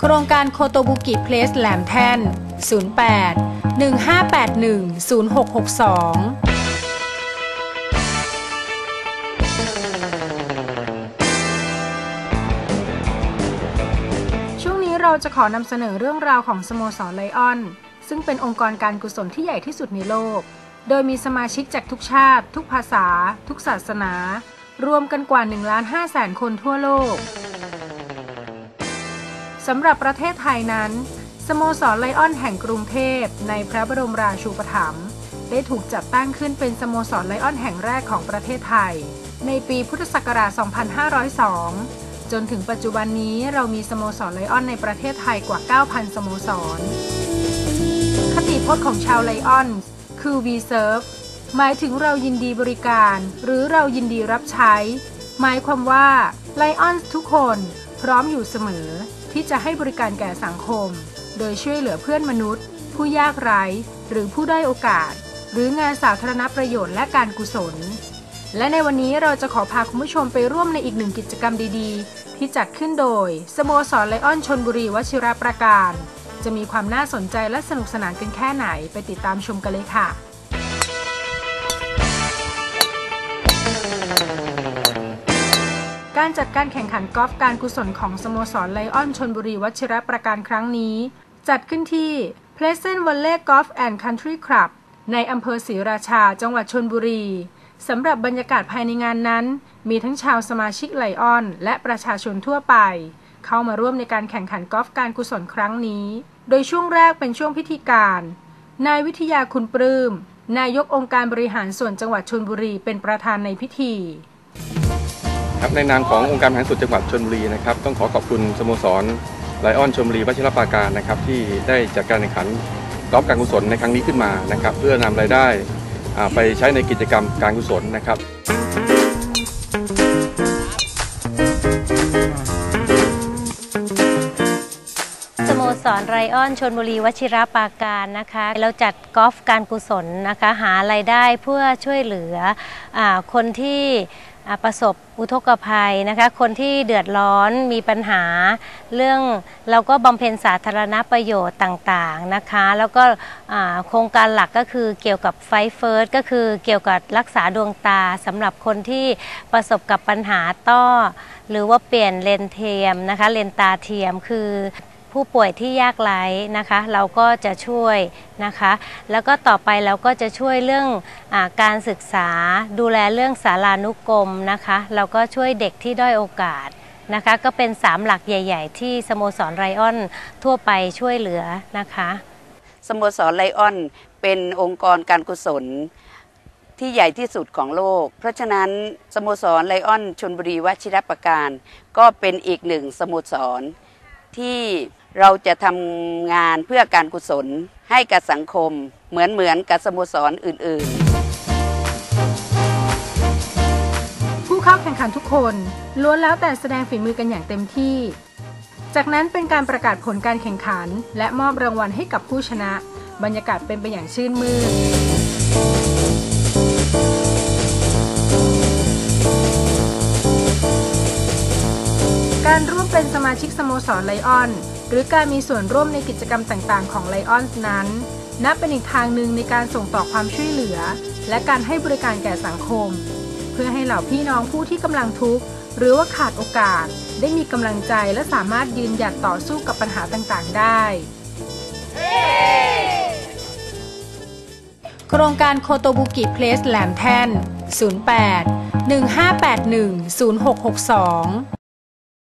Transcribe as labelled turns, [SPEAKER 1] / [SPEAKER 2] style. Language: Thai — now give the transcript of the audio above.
[SPEAKER 1] โครงการโคโตบุกิเพลสแหลมแท่น 08 1581 0662ช่วงนี้เราจะขอนำเสนอเรื่องราวของสโมสรไลออน ซึ่งเป็นองค์กรการกุศลที่ใหญ่ที่สุดในโลก โดยมีสมาชิกจากทุกชาติ ทุกภาษา ทุกศาสนา รวมกันกว่า1ล้าน5แสนคนทั่วโลก สำหรับประเทศไทยนั้น สโมสรไลออนแห่งกรุงเทพในพระบรมราชูปถัมภ์ได้ถูกจัดตั้งขึ้นเป็นสโมสรไลออนแห่งแรกของประเทศไทย ในปีพุทธศักราช 2502 จนถึงปัจจุบันนี้เรามีสโมสรไลออนในประเทศไทยกว่า 9,000 สโมสร คติพจน์ของชาวไลออนคือ We Serve หมายถึงเรายินดีบริการ หรือเรายินดีรับใช้ หมายความว่าไลออนทุกคนพร้อมอยู่เสมอ ที่จะให้บริการแก่สังคม โดยช่วยเหลือเพื่อนมนุษย์ ผู้ยากไร้ หรือผู้ได้อยโอกาส หรืองานสาธารณประโยชน์และการกุศล และในวันนี้เราจะขอพาคุณผู้ชมไปร่วมในอีกหนึ่งกิจกรรมดีๆ ที่จัดขึ้นโดย สโมสรไลออนชนบุรีวชิรประการ จะมีความน่าสนใจและสนุกสนานกันแค่ไหนไปติดตามชมกันเลยค่ะ การจัดการแข่งขันกอล์ฟการกุศลของสโมสรไลออนชนบุรีวัชิรประการครั้งนี้ จัดขึ้นที่ Pleasant Valley Golf and Country Club ในอำเภอศรีราชา จังหวัดชนบุรีสำหรับบรรยากาศภายในงานนั้น มีทั้งชาวสมาชิกไลออน และประชาชนทั่วไป เข้ามาร่วมในการแข่งขันกอล์ฟการกุศลครั้งนี้ โดยช่วงแรกเป็นช่วงพิธีการ นายวิทยาคุณปลื้ม นายกองค์การบริหารส่วนจังหวัดชนบุรีเป็นประธานในพิธี
[SPEAKER 2] ครับในนามขององค์การบริหารส่วนจังหวัดชลบุรีนะครับต้องขอขอบคุณสโมสรไลออนชลบุรีวัชิรปราการนะครับที่ได้จัดการแข่งขันกอล์ฟการกุศลในครั้งนี้ขึ้นมานะครับเพื่อนำรายได้อ่าไปใช้ในกิจกรรมการกุศลนะครับ
[SPEAKER 3] สโมสรไรออนชนบุรีวชิรปาการนะคะ เราจัดกอล์ฟการกุศลนะคะ หาไรายได้เพื่อช่วยเหลืออาคนที่ ประสบอุทกภัยนะคะ คนที่เดือดร้อนมีปัญหา เรื่องเราก็บำเพ็ญสาธารณประโยชน์ต่างๆนะคะ แล้วก็โครงการหลักก็คือเกี่ยวกับไฟเฟิร์สก็คือเกี่ยวกับรักษาดวงตาสำหรับคนที่ประสบกับปัญหาต้อ หรือว่าเปลี่ยนเลนเทียมนะคะเลนตาเทียมคือ ผู้ป่วยที่ยากไร้นะคะ เราก็จะช่วยนะคะ แล้วก็ต่อไปเราก็จะช่วยเรื่องอการศึกษา ดูแลเรื่องสารานุกรมนะคะ เราก็ช่วยเด็กที่ด้อยโอกาสนะคะ ก็เป็น 3 หลักใหญ่ ๆ ที่สโมสรไรออนทั่วไปช่วยเหลือนะคะ
[SPEAKER 4] สโมสรไลออนเป็นองค์กรการกุศลที่ใหญ่ที่สุดของโลก เพราะฉะนั้นสโมสรไลออนชนบุรีวชิรประการ ก็เป็นอีกหนึ่งสโมสร ที่เราจะทำงานเพื่อการกุศลให้กับสังคมเหมือนเหมือนกับสโมสรอื่น ๆ
[SPEAKER 1] ผู้เข้าแข่งขันทุกคนล้วนแล้วแต่แสดงฝีมือกันอย่างเต็มที่ จากนั้นเป็นการประกาศผลการแข่งขัน และมอบรางวัลให้กับผู้ชนะ บรรยากาศเป็นไปอย่างชื่นมื่น การร่วมเป็นสมาชิกสโมสรไลออน หรือการมีส่วนร่วมในกิจกรรมต่างๆ ของไลออนนั้น นับเป็นอีกทางหนึ่งในการส่งต่อความช่วยเหลือ และการให้บริการแก่สังคม เพื่อให้เหล่าพี่น้องผู้ที่กำลังทุกข์ หรือว่าขาดโอกาส ได้มีกำลังใจและสามารถยืนหยัดต่อสู้กับปัญหาต่างๆ ได้ โครงการโคโตบุกิเพลสแหลมแท่น 08 1581 0662